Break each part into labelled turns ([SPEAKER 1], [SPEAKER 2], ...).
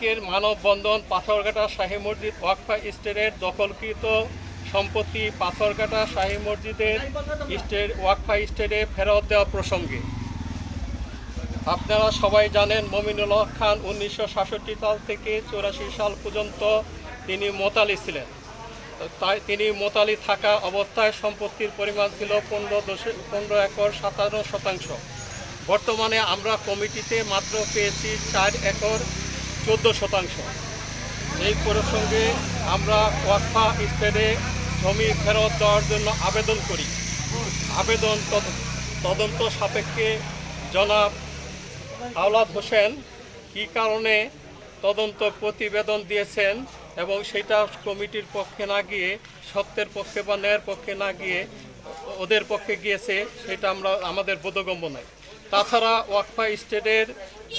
[SPEAKER 1] আজকের মানববন্ধন পাথরঘাটা শাহী মসজিদ ওয়াকফা স্টেটের দখলকৃত সম্পত্তি পাথরঘাটা শাহী মসজিদের স্টেট ওয়াকফা স্টেটে ফেরত দেওয়া প্রসঙ্গে। আপনারা সবাই জানেন মমিনুল হক খান উনিশশো সাতষট্টি সাল থেকে চৌরাশি সাল পর্যন্ত তিনি মোতালি ছিলেন। তাই তিনি মোতালি থাকা অবস্থায় সম্পত্তির পরিমাণ ছিল পনেরো দশ পনেরো একর সাতান্ন শতাংশ। বর্তমানে আমরা কমিটিতে মাত্র পেয়েছি চার একর চোদ্দ শতাংশ। এই প্রসঙ্গে আমরা ওয়াকফা স্টেটে জমি ফেরত দেওয়ার জন্য আবেদন করি। আবেদন তদ- তদন্ত সাপেক্ষে জনাব আওলাদ হোসেন কী কারণে তদন্ত প্রতিবেদন দিয়েছেন এবং সেটা কমিটির পক্ষে না গিয়ে, সত্যের পক্ষে বা ন্যায়ের পক্ষে না গিয়ে, ওদের পক্ষে গিয়েছে, সেটা আমরা, আমাদের বোধগম্য নয়। তাছাড়া ওয়াকফা স্টেটের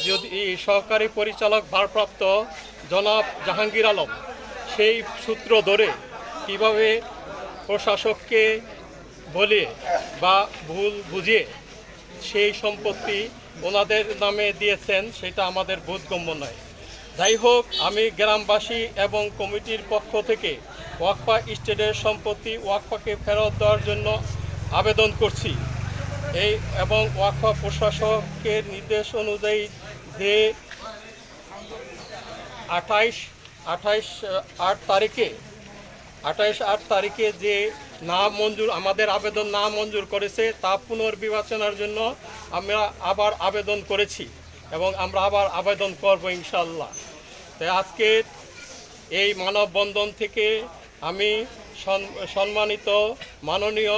[SPEAKER 1] যদি সহকারী পরিচালক ভারপ্রাপ্ত জনাব জাহাঙ্গীর আলম, সেই সূত্র ধরে কীভাবে প্রশাসককে বলে বা ভুল বুঝিয়ে সেই সম্পত্তি ওনাদের নামে দিয়েছেন, সেটা আমাদের বোধগম্য নয়। যাই হোক, আমি গ্রামবাসী এবং কমিটির পক্ষ থেকে ওয়াকফা স্টেটের সম্পত্তি ওয়াকফাকে ফেরত দেওয়ার জন্য আবেদন করছি। এই এবং ওয়াকফা প্রশাসকের নির্দেশ অনুযায়ী যে আঠাইশ আঠাইশ, আট তারিখে, আঠাইশ, আট তারিখে যে না মঞ্জুর, আমাদের আবেদন না মঞ্জুর করেছে, তা পুনর্বিবেচনার জন্য আমরা আবার আবেদন করেছি এবং আমরা আবার আবেদন করব ইনশাল্লাহ তাই আজকের এই মানববন্ধন থেকে আমি সম্মানিত মাননীয়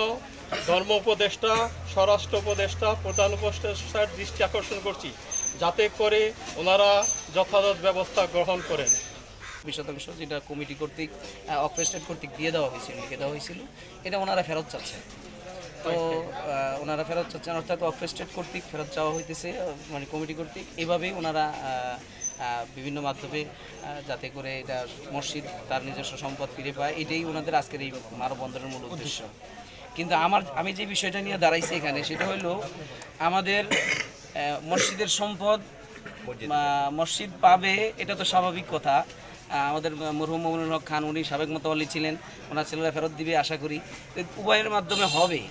[SPEAKER 1] ধর্ম উপদেষ্টা স্বরাষ্ট্র উপদেষ্টা প্রধান উপদেষ্টার দৃষ্টি আকর্ষণ করছি যাতে করে ওনারা যথাযথ ব্যবস্থা গ্রহণ করেন।
[SPEAKER 2] বিশ শতাংশ যেটা কমিটি কর্তৃক অফেস্টেড কর্তৃক দিয়ে দেওয়া হয়েছিল লিখে দেওয়া হয়েছিল এটা ওনারা ফেরত চাচ্ছে। তো ওনারা ফেরত চাচ্ছেন অর্থাৎ অফেস্টেড কর্তৃক ফেরত চাওয়া হইতেছে মানে কমিটি কর্তৃক। এভাবেই ওনারা বিভিন্ন মাধ্যমে যাতে করে এটা মসজিদ তার নিজস্ব সম্পদ ফিরে পায় এটাই ওনাদের আজকের এই মানববন্ধনের মূল উদ্দেশ্য। কিন্তু আমার আমি যে বিষয়টা নিয়ে দাঁড়াইছি এখানে সেটা হলো আমাদের মসজিদের সম্পদ মসজিদ পাবে এটা তো স্বাভাবিক কথা। আমাদের মরহুম মমিনুল হক খান উনি সাবেক মতোয়ালি ছিলেন ওনার ছেলেরা ফেরত দিবে আশা করি। উভয়ের মাধ্যমে হবে।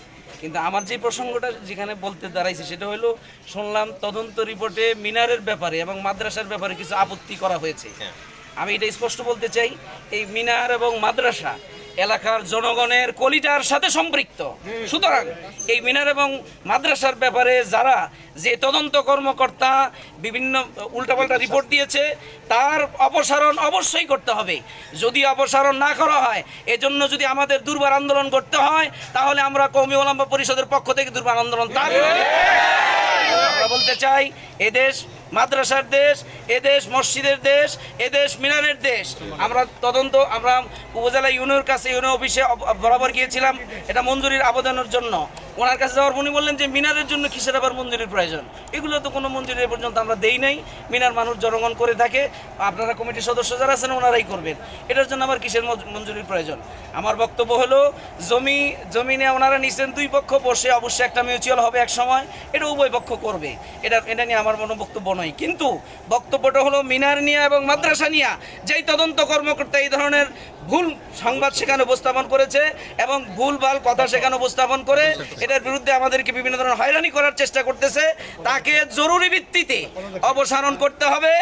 [SPEAKER 2] কিন্তু আমার যে প্রসঙ্গটা যেখানে বলতে দাঁড়াইছে সেটা হলো শুনলাম তদন্ত রিপোর্টে মিনারের ব্যাপারে এবং মাদ্রাসার ব্যাপারে কিছু আপত্তি করা হয়েছে। আমি এটা স্পষ্ট বলতে চাই এই মিনার এবং মাদ্রাসা এলাকার জনগণের কলিটার সাথে সম্পৃক্ত। সুতরাং এই মিনার এবং মাদ্রাসার ব্যাপারে যারা যে তদন্ত কর্মকর্তা বিভিন্ন উল্টাপাল্টা রিপোর্ট দিয়েছে, তার অপসারণ অবশ্যই করতে হবে। যদি অপসারণ না করা হয়, এজন্য যদি আমাদের দুর্বার আন্দোলন করতে হয়, তাহলে আমরা কৌমি ওলাম্বা পরিষদের পক্ষ থেকে দুর্বার আন্দোলন তার আমরা বলতে চাই এদেশ মাদ্রাসার দেশ এদেশ মসজিদের দেশ এদেশ মিনারের দেশ। আমরা তদন্ত, আমরা উপজেলা ইউনিয়নের কাছে, ইউনিয়ন অফিসে বরাবর গিয়েছিলাম। এটা মঞ্জুরির আবেদনের জন্য। ওনার কাছে যাওয়ার উনি বললেন যে মিনারের জন্য কিসের আবার মঞ্জুরির প্রয়োজন। এগুলো তো কোনো মঞ্জুরি পর্যন্ত আমরা দেই নাই। মিনার মানুষ জনগণ করে থাকে। আপনারা কমিটির সদস্য যারা আছেন, ওনারাই করবেন। এটার জন্য আমার কিসের মঞ্জুরির প্রয়োজন? আমার বক্তব্য হলো, জমি জমিনে ওনারা নিচ্ছেন দুই পক্ষ, বসে অবশ্যই একটা মিউচুয়াল হবে এক সময়। এটা উভয় পক্ষ করবে। এটা এটা নিয়ে আমার কোনো বক্তব্য নয়। কিন্তু বক্তব্যটা হলো মিনার নিয়ে এবং মাদ্রাসা নিয়ে যেই তদন্ত কর্মকর্তা এই ধরনের ভুল সংবাদ সেখানে উপস্থাপন করেছে এবং ভুল ভালো কথা সেখানে উপস্থাপন করে এটার বিরুদ্ধে আমাদেরকে বিভিন্ন ধরনের হয়রানি করার চেষ্টা করতেছে। তাকে জরুরি ভিত্তিতে অপসারণ করতে হবে।